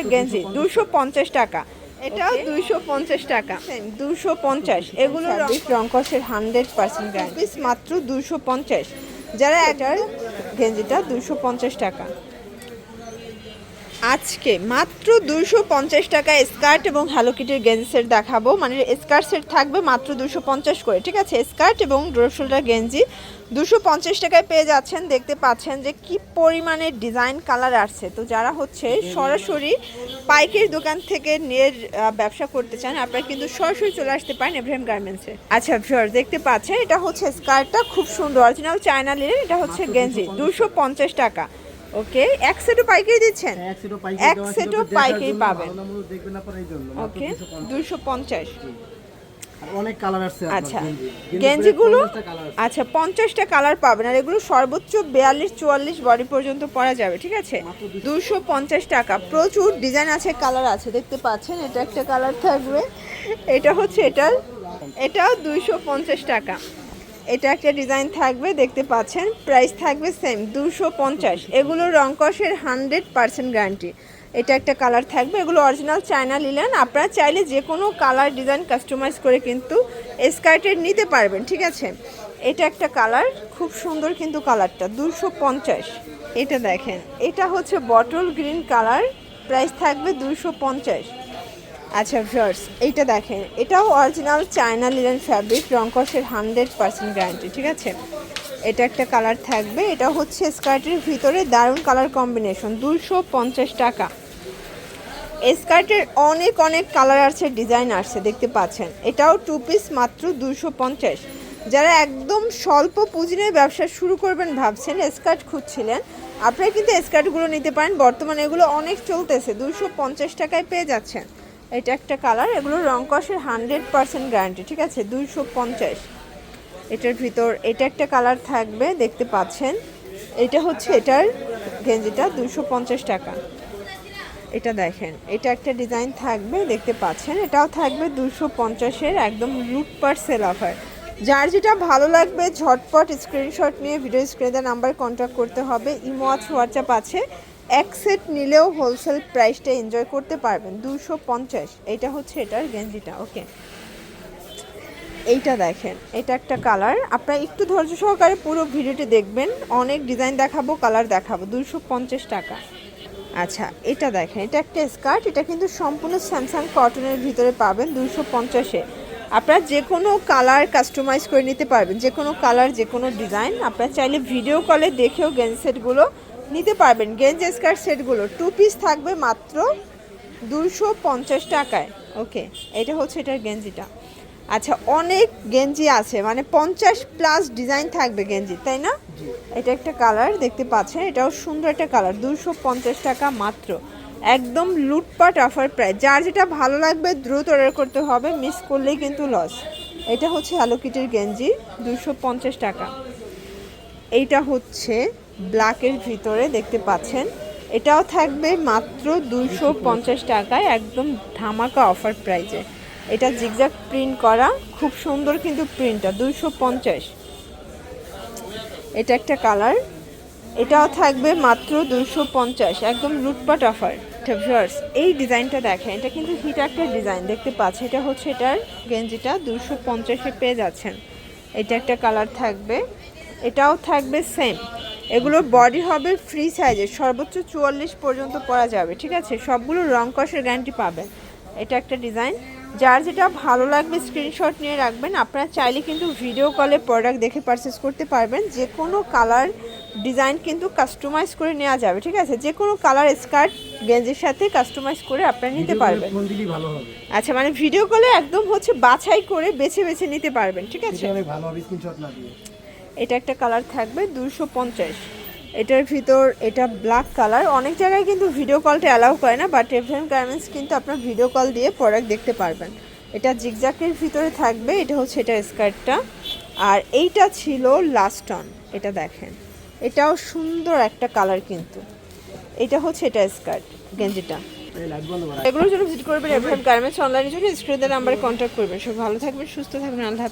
হচ্ছে গেঞ্জি দুশো পঞ্চাশ টাকা। এটাও দুইশো পঞ্চাশ টাকা। দুশো পঞ্চাশ। এগুলো রংকসের হান্ড্রেড পার্সেন্ট পিস মাত্র দুশো পঞ্চাশ। যারা এটার গেঞ্জিটা দুশো পঞ্চাশ টাকা। আজকে মাত্র দুশো পঞ্চাশ টাকা স্কার্ট এবং হ্যালো কিটির গেঞ্জি সেট দেখাবো। মানে স্কার্ট সেট থাকবে মাত্র দুশো পঞ্চাশ করে, ঠিক আছে? স্কার্ট এবং ড্রোশোল্ডার গেঞ্জি দুশো পঞ্চাশ টাকায় পেয়ে যাচ্ছেন। দেখতে পাচ্ছেন যে কি পরিমাণে ডিজাইন কালার আসছে। তো যারা হচ্ছে সরাসরি পাইকারি দোকান থেকে নিয়ে ব্যবসা করতে চান, আপনারা কিন্তু সরাসরি চলে আসতে পারেন এভ্রাহিম গার্মেন্টসে আচ্ছা ভিউয়ার দেখতে পাচ্ছেন, এটা হচ্ছে স্কার্টটা খুব সুন্দর অরিজিনাল চায়না লিলেন এটা হচ্ছে গেঞ্জি দুশো পঞ্চাশ টাকা। ওকে এক সেটও পাইকারি দিচ্ছেন? এক সেটও পাইকারি এক সেটও পাইকারি পাবেন। ওকে 250 দুশো পঞ্চাশ। অনেক কালার আপনার আচ্ছা গেঞ্জি। গেঞ্জি গেঞ্জিগুলো? প্রায় 50টা কালার আচ্ছা পঞ্চাশটা কালার পাবেন আর এগুলো সর্বোচ্চ বিয়াল্লিশ চুয়াল্লিশ বডি পর্যন্ত পরা যাবে ঠিক আছে? দুশো পঞ্চাশ টাকা। প্রচুর ডিজাইন আছে কালার আছে দেখতে পাচ্ছেন এটা একটা কালার থাকবে। এটা হচ্ছে এটার এটাও দুইশো পঞ্চাশ টাকা। এটা একটা ডিজাইন থাকবে, দেখতে পাচ্ছেন। প্রাইস থাকবে সেম দুশো পঞ্চাশ। এগুলো রংকসের হান্ড্রেড পার্সেন্ট গ্যারান্টি। এটা একটা কালার থাকবে, এগুলো অরিজিনাল চায়না লিলেন। আপনারা চাইলে যে কোনো কালার ডিজাইন কাস্টমাইজ করে কিন্তু স্কার্টের নিতে পারবেন, ঠিক আছে? এটা একটা কালার, খুব সুন্দর কিন্তু কালারটা, দুশো পঞ্চাশ। এটা দেখেন, এটা হচ্ছে বটল গ্রিন কালার, প্রাইস থাকবে দুশো পঞ্চাশ। আচ্ছা ভিউয়ার্স এইটা দেখেন। এটাও অরিজিনাল চায়না লিলেন ফ্যাব্রিক রংকসের হান্ড্রেড পার্সেন্ট গ্যারান্টি ঠিক আছে? এটা একটা কালার থাকবে। এটা হচ্ছে স্কার্টের ভিতরে দারুণ কালার কম্বিনেশন দুশো পঞ্চাশ টাকা। স্কার্টের অনেক অনেক কালার আছে ডিজাইন আসছে দেখতে পাচ্ছেন। এটাও টু পিস মাত্র দুশো পঞ্চাশ। যারা একদম স্বল্প পুঁজি নিয়ে ব্যবসা শুরু করবেন ভাবছেন স্কার্ট খুঁজছিলেন, আপনারা কিন্তু স্কার্টগুলো নিতে পারেন। বর্তমানে এগুলো অনেক চলতেছে দুশো পঞ্চাশ টাকায় পেয়ে যাচ্ছেন। এটা একটা কালার, এগুলো রংকসের হান্ড্রেড পার্সেন্ট গ্যারান্টি, ঠিক আছে? দুশো পঞ্চাশ। এটার ভিতর, এটা একটা কালার থাকবে, দেখতে পাচ্ছেন। এটা হচ্ছে এটার গেঞ্জিটা দুশো পঞ্চাশ টাকা। এটা দেখেন, এটা একটা ডিজাইন থাকবে, দেখতে পাচ্ছেন। এটাও থাকবে দুশো পঞ্চাশের, একদম লুটপাট সেল অফার। যার যেটা ভালো লাগবে, ঝটপট স্ক্রিনশট নিয়ে ভিডিও স্ক্রিনে নাম্বার কন্ট্যাক্ট করতে হবে। ইমো আছে হোয়াটসঅ্যাপ আছে। এক সেট নিলেও হোলসেল প্রাইসটা এনজয় করতে পারবেন। দুশো পঞ্চাশ। এটা হচ্ছে এটার গেঞ্জিটা, ওকে? এইটা দেখেন, এটা একটা কালার। আপনারা একটু ধৈর্য সহকারে পুরো ভিডিওটি দেখবেন। অনেক ডিজাইন দেখাবো, কালার দেখাবো। দুশো পঞ্চাশ টাকা। আচ্ছা এটা দেখেন, এটা একটা স্কার্ট। এটা কিন্তু সম্পূর্ণ স্যামসাং কটনের ভিতরে পাবেন দুশো পঞ্চাশে। আপনারা যে কোনো কালার কাস্টমাইজ করে নিতে পারবেন। যে কোনো কালার যে কোনো ডিজাইন। আপনারা চাইলে ভিডিও কলে দেখেও গেঞ্জ সেটগুলো নিতে পারবেন। গেঞ্জ স্কার্ট সেটগুলো। টু পিস থাকবে মাত্র দুশো পঞ্চাশ টাকায়। ওকে এটা হচ্ছে এটার গেঞ্জিটা। আচ্ছা অনেক গেঞ্জি আছে। মানে পঞ্চাশ প্লাস ডিজাইন থাকবে গেঞ্জি তাই না? এটা একটা কালার দেখতে পাচ্ছেন। এটাও সুন্দর একটা কালার দুশো পঞ্চাশ টাকা মাত্র। একদম লুটপাট অফার প্রায় যার যেটা ভালো লাগবে দ্রুত অর্ডার করতে হবে মিস করলেই কিন্তু লস এটা হচ্ছে আলোকিটির গেঞ্জি দুশো পঞ্চাশ টাকা। এইটা হচ্ছে ব্ল্যাকের ভিতরে দেখতে পাচ্ছেন। এটাও থাকবে মাত্র দুশো পঞ্চাশ টাকায় একদম ধামাকা অফার প্রাইজে। এটা জিগজাগ প্রিন্ট করা, খুব সুন্দর কিন্তু প্রিন্টটা, দুইশো পঞ্চাশ। এটা একটা কালার। এটাও থাকবে মাত্র দুশো পঞ্চাশ, একদম রুটপাট অফার। ভিউয়ার্স এই ডিজাইনটা দেখেন, এটা কিন্তু হিট একটা ডিজাইন, দেখতে পাচ্ছি এটা হচ্ছে এটার গেঞ্জিটা দুশো পঞ্চাশে পেয়ে যাচ্ছেন। এটা একটা কালার থাকবে। এটাও থাকবে সেম এগুলোর বডি হবে ফ্রি সাইজের সর্বোচ্চ চুয়াল্লিশ পর্যন্ত পরা যাবে ঠিক আছে? সবগুলো রং কষের গ্যারান্টি পাবেন। এটা একটা ডিজাইন যার যেটা ভালো লাগবে স্ক্রিনশট নিয়ে রাখবেন। আপনারা চাইলে কিন্তু ভিডিও কলে প্রোডাক্ট দেখে পারচেস করতে পারবেন। যে কোনো কালার ডিজাইন কিন্তু কাস্টমাইজ করে নেওয়া যাবে ঠিক আছে? যে কোনো কালার স্কার্ট গেঞ্জির সাথে কাস্টমাইজ করে আপনারা নিতে পারবেন। আচ্ছা মানে ভিডিও কলে একদম হচ্ছে বাছাই করে বেছে বেছে নিতে পারবেন ঠিক আছে? এটা একটা কালার থাকবে দুশো পঞ্চাশ। এটার ভিতর এটা ব্ল্যাক কালার। অনেক জায়গায় কিন্তু ভিডিও কলটা অ্যালাউ করে না বাট এফএম গার্মেন্টস কিন্তু আপনার ভিডিও কল দিয়ে প্রোডাক্ট দেখতে পারবেন। এটা জিগজাকের ভিতরে থাকবে, এটা হচ্ছে এটা স্কার্টটা আর এইটা ছিল লাস্ট অন এটা দেখেন। এটাও সুন্দর একটা কালার কিন্তু। এটা হচ্ছে এটা স্কার্ট গেঞ্জিটা। এগুলোর জন্য ভিজিট করবেন এফএম গার্মেন্টস অনলাইনের জন্য। স্ক্রিনের নাম্বারে কন্ট্যাক্ট করবেন। সব ভালো থাকবেন, সুস্থ থাকবেন। আল্লাহ